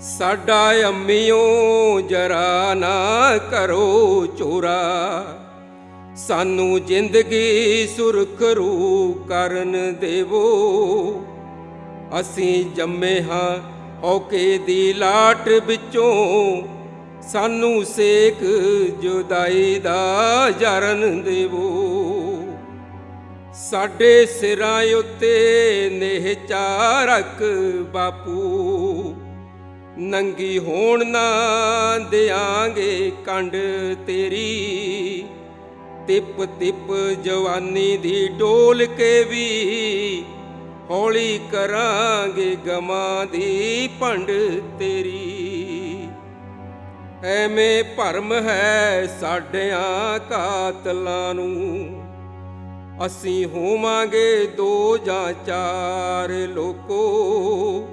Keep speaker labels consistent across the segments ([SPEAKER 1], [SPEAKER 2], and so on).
[SPEAKER 1] ਸਾਡਾ ਅੰਮਿਓ ਜਰਾ ਨਾ ਕਰੋ ਚੋਰਾ। ਸਾਨੂੰ ਜ਼ਿੰਦਗੀ ਸੁਰਖਰੂ ਕਰਨ ਦੇਵੋ। ਅਸੀਂ ਜੰਮੇ ਹਾਂ ਔਕੇ ਦੀ ਲਾਟ ਵਿੱਚੋਂ। ਸਾਨੂੰ ਸੇਕ ਜੁਦਾਈ ਦਾ ਜਰਨ ਦੇਵੋ। ਸਾਡੇ ਸਿਰਾਂ ਉੱਤੇ ਨੇਹ ਚਾਰਕ ਬਾਪੂ। ਨੰਗੀ ਹੋਣ ਨਾ ਦਿਆਂਗੇ ਕੰਡ ਤੇਰੀ। ਤਿਪ ਤਿਪ ਜਵਾਨੀ ਦੀ ਡੋਲ ਕੇ ਵੀ ਹੌਲੀ ਕਰਾਂਗੇ ਗਮਾਂ ਦੀ ਭੰਡ ਤੇਰੀ। ਐਵੇਂ ਭਰਮ ਹੈ ਸਾਡਿਆਂ ਕਾਤਲਾਂ ਨੂੰ। ਅਸੀਂ ਹੋਵਾਂਗੇ ਦੋ ਜਾਂ ਚਾਰ ਲੋਕੋ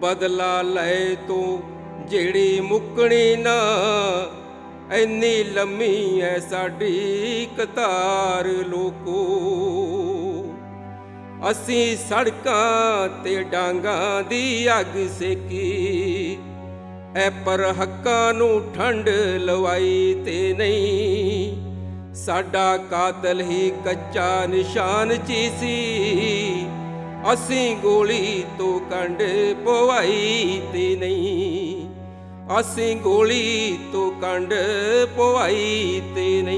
[SPEAKER 1] ਬਦਲਾ ਲੈ ਤੂੰ, ਜਿਹੜੀ ਮੁੱਕਣੀ ਨਾ। ਐਨੀ ਲੰਮੀ ਐ ਸਾਡੀ ਕਤਾਰ ਲੋਕੋ। ਅਸੀਂ ਸੜਕਾਂ ਤੇ ਡਾਂਗਾਂ ਦੀ ਅੱਗ ਸੇਕੀ। ਐ ਪਰ ਹੱਕਾਂ ਨੂੰ ਠੰਡ ਲਵਾਈ ਤੇ ਨਹੀਂ। ਸਾਡਾ ਕਾਤਲ ਹੀ ਕੱਚਾ ਨਿਸ਼ਾਨ ਚੀ ਸੀ ਅਸੀਂ ਗੋਲੀ ਤੋਂ ਕੰਡ ਪਵਾਈ ਤੇ ਨਹੀਂ। ਅਸੀਂ ਗੋਲੀ ਤੋਂ ਕੰਡ ਪਵਾਈ ਤੇ ਨਹੀਂ।